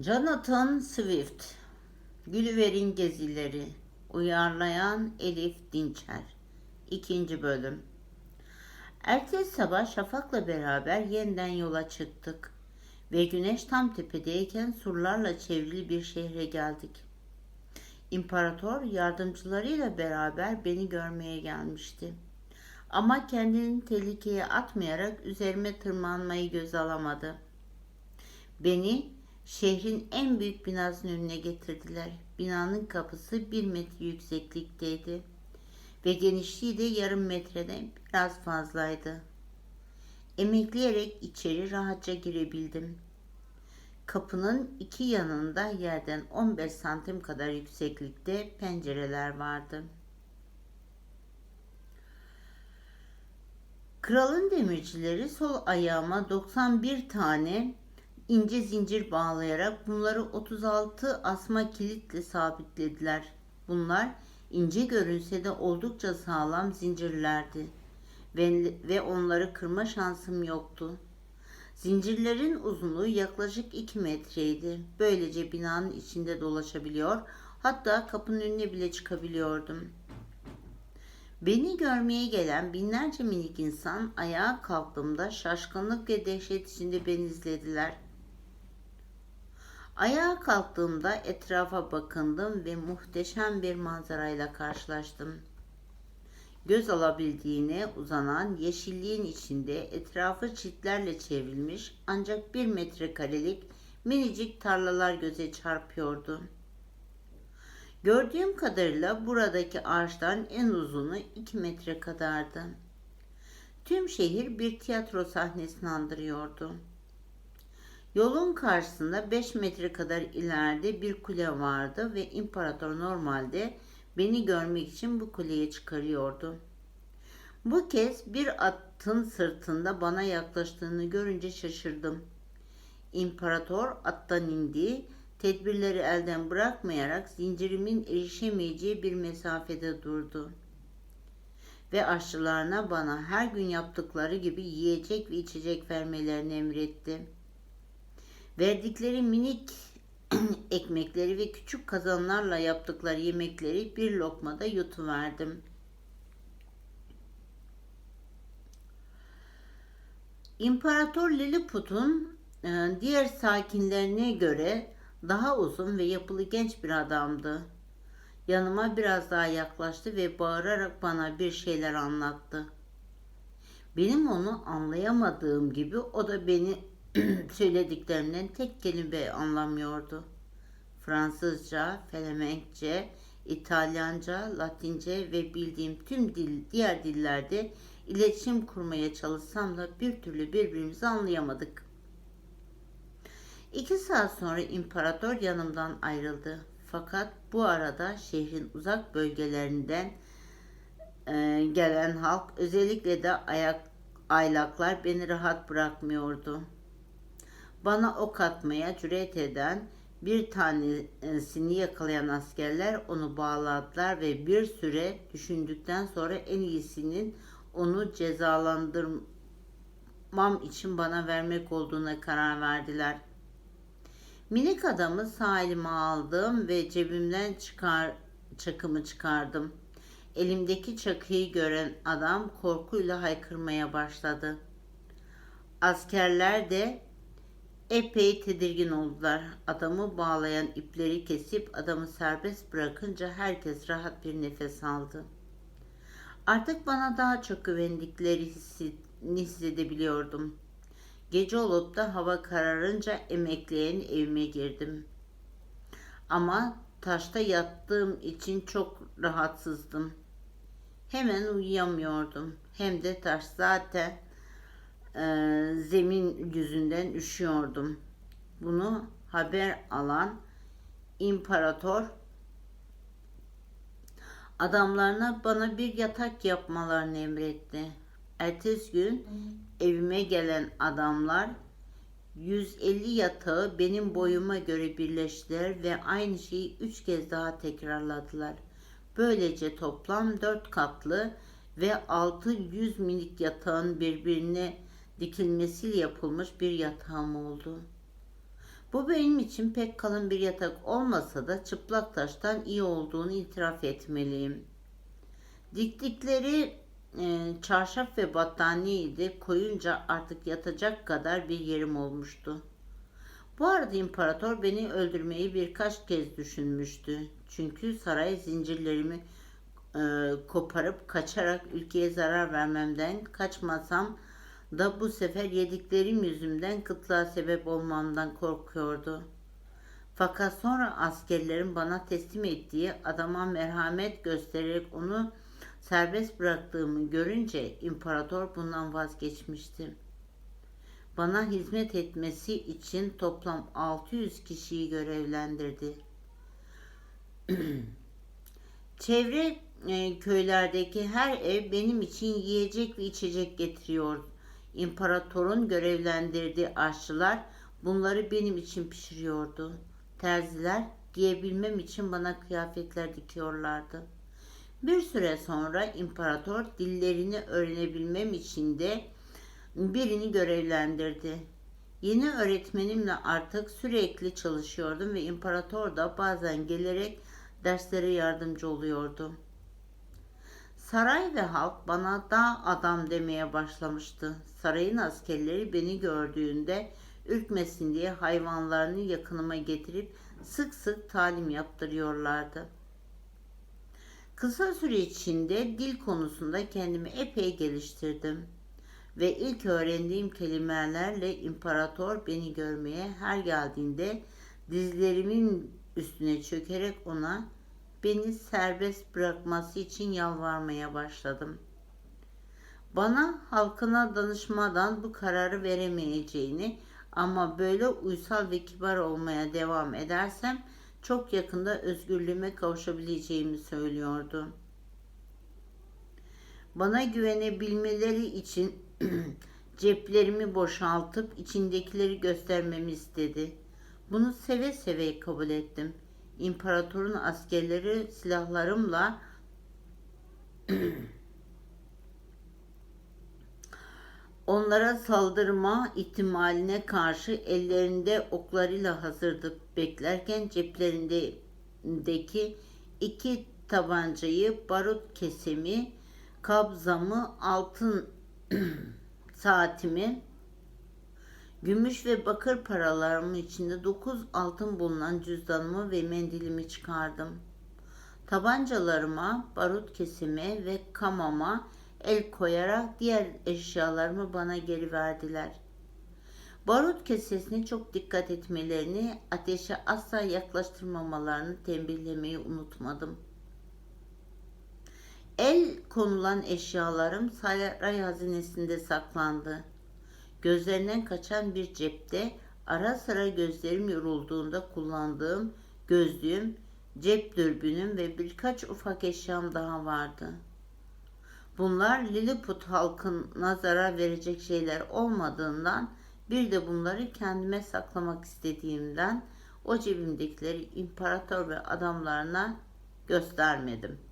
Jonathan Swift Gülüver'in Gezileri Uyarlayan Elif Dinçer İkinci bölüm Ertesi sabah Şafak'la beraber yeniden yola çıktık ve güneş tam tepedeyken surlarla çevrili bir şehre geldik. İmparator yardımcılarıyla beraber beni görmeye gelmişti. Ama kendini tehlikeye atmayarak üzerime tırmanmayı göz alamadı. Beni şehrin en büyük binasının önüne getirdiler. Binanın kapısı bir metre yükseklikteydi ve genişliği de yarım metreden biraz fazlaydı. Emekleyerek içeri rahatça girebildim. Kapının iki yanında yerden 15 santim kadar yükseklikte pencereler vardı. Kralın demircileri sol ayağıma 91 tane ince zincir bağlayarak bunları 36 asma kilitle sabitlediler. Bunlar ince görünse de oldukça sağlam zincirlerdi ve, ve onları kırma şansım yoktu. Zincirlerin uzunluğu yaklaşık 2 metreydi. Böylece binanın içinde dolaşabiliyor, hatta kapının önüne bile çıkabiliyordum. Beni görmeye gelen binlerce minik insan ayağa kalktığımda şaşkınlık ve dehşet içinde beni izlediler. Ayağa kalktığımda etrafa bakındım ve muhteşem bir manzarayla karşılaştım. Göz alabildiğine uzanan yeşilliğin içinde etrafı çitlerle çevrilmiş ancak bir metrekarelik minicik tarlalar göze çarpıyordu. Gördüğüm kadarıyla buradaki ağaçların en uzunu 2 metre kadardı. Tüm şehir bir tiyatro sahnesini andırıyordu. Yolun karşısında 5 metre kadar ileride bir kule vardı ve imparator normalde beni görmek için bu kuleye çıkarıyordu. Bu kez bir atın sırtında bana yaklaştığını görünce şaşırdım. İmparator attan indi, tedbirleri elden bırakmayarak zincirimin erişemeyeceği bir mesafede durdu. Ve aşçılarına bana her gün yaptıkları gibi yiyecek ve içecek vermelerini emretti.'' Verdikleri minik ekmekleri ve küçük kazanlarla yaptıkları yemekleri bir lokmada yutuverdim. İmparator Lilliput'un e, diğer sakinlerine göre daha uzun ve yapılı genç bir adamdı. Yanıma biraz daha yaklaştı ve bağırarak bana bir şeyler anlattı. Benim onu anlayamadığım gibi o da beni söylediklerinden tek kelime anlamıyordu. Fransızca, Felemenkçe, İtalyanca, Latince ve bildiğim tüm dil, diğer dillerde iletişim kurmaya çalışsam da bir türlü birbirimizi anlayamadık. İki saat sonra imparator yanımdan ayrıldı. Fakat bu arada şehrin uzak bölgelerinden e, gelen halk özellikle de ayak aylaklar beni rahat bırakmıyordu bana ok atmaya cüret eden bir tanesini yakalayan askerler onu bağladılar ve bir süre düşündükten sonra en iyisinin onu cezalandırmam için bana vermek olduğuna karar verdiler. Minik adamı sağ elime aldım ve cebimden çıkar, çakımı çıkardım. Elimdeki çakıyı gören adam korkuyla haykırmaya başladı. Askerler de Epey tedirgin oldular. Adamı bağlayan ipleri kesip adamı serbest bırakınca herkes rahat bir nefes aldı. Artık bana daha çok güvendikleri hissedebiliyordum. Gece olup da hava kararınca emekleyen evime girdim. Ama taşta yattığım için çok rahatsızdım. Hemen uyuyamıyordum. Hem de taş zaten e, zemin yüzünden üşüyordum. Bunu haber alan imparator adamlarına bana bir yatak yapmalarını emretti. Ertesi gün evime gelen adamlar 150 yatağı benim boyuma göre birleştiler ve aynı şeyi üç kez daha tekrarladılar. Böylece toplam dört katlı ve 600 minik yatağın birbirine dikilmesiyle yapılmış bir yatağım oldu. Bu benim için pek kalın bir yatak olmasa da çıplak taştan iyi olduğunu itiraf etmeliyim. Diktikleri e, çarşaf ve battaniyeyi de koyunca artık yatacak kadar bir yerim olmuştu. Bu arada imparator beni öldürmeyi birkaç kez düşünmüştü. Çünkü saray zincirlerimi e, koparıp kaçarak ülkeye zarar vermemden kaçmasam da bu sefer yediklerim yüzümden kıtlığa sebep olmamdan korkuyordu. Fakat sonra askerlerin bana teslim ettiği adama merhamet göstererek onu serbest bıraktığımı görünce imparator bundan vazgeçmişti. Bana hizmet etmesi için toplam 600 kişiyi görevlendirdi. Çevre e, köylerdeki her ev benim için yiyecek ve içecek getiriyor. İmparatorun görevlendirdiği aşçılar bunları benim için pişiriyordu. Terziler giyebilmem için bana kıyafetler dikiyorlardı. Bir süre sonra imparator dillerini öğrenebilmem için de birini görevlendirdi. Yeni öğretmenimle artık sürekli çalışıyordum ve imparator da bazen gelerek derslere yardımcı oluyordu. Saray ve halk bana da adam demeye başlamıştı. Sarayın askerleri beni gördüğünde ürkmesin diye hayvanlarını yakınıma getirip sık sık talim yaptırıyorlardı. Kısa süre içinde dil konusunda kendimi epey geliştirdim ve ilk öğrendiğim kelimelerle imparator beni görmeye her geldiğinde dizlerimin üstüne çökerek ona beni serbest bırakması için yalvarmaya başladım. Bana halkına danışmadan bu kararı veremeyeceğini ama böyle uysal ve kibar olmaya devam edersem çok yakında özgürlüğüme kavuşabileceğimi söylüyordu. Bana güvenebilmeleri için ceplerimi boşaltıp içindekileri göstermemi istedi. Bunu seve seve kabul ettim. İmparatorun askerleri silahlarımla onlara saldırma ihtimaline karşı ellerinde oklarıyla hazırdı. Beklerken ceplerindeki iki tabancayı, barut kesemi, kabzamı, altın saatimi, gümüş ve bakır paralarımın içinde dokuz altın bulunan cüzdanımı ve mendilimi çıkardım. Tabancalarıma, barut kesime ve kamama el koyarak diğer eşyalarımı bana geri verdiler. Barut kesesine çok dikkat etmelerini, ateşe asla yaklaştırmamalarını tembihlemeyi unutmadım. El konulan eşyalarım saray hazinesinde saklandı. Gözlerinden kaçan bir cepte ara sıra gözlerim yorulduğunda kullandığım gözlüğüm, cep dürbünüm ve birkaç ufak eşyam daha vardı. Bunlar Lilliput halkına zarar verecek şeyler olmadığından bir de bunları kendime saklamak istediğimden o cebimdekileri imparator ve adamlarına göstermedim.''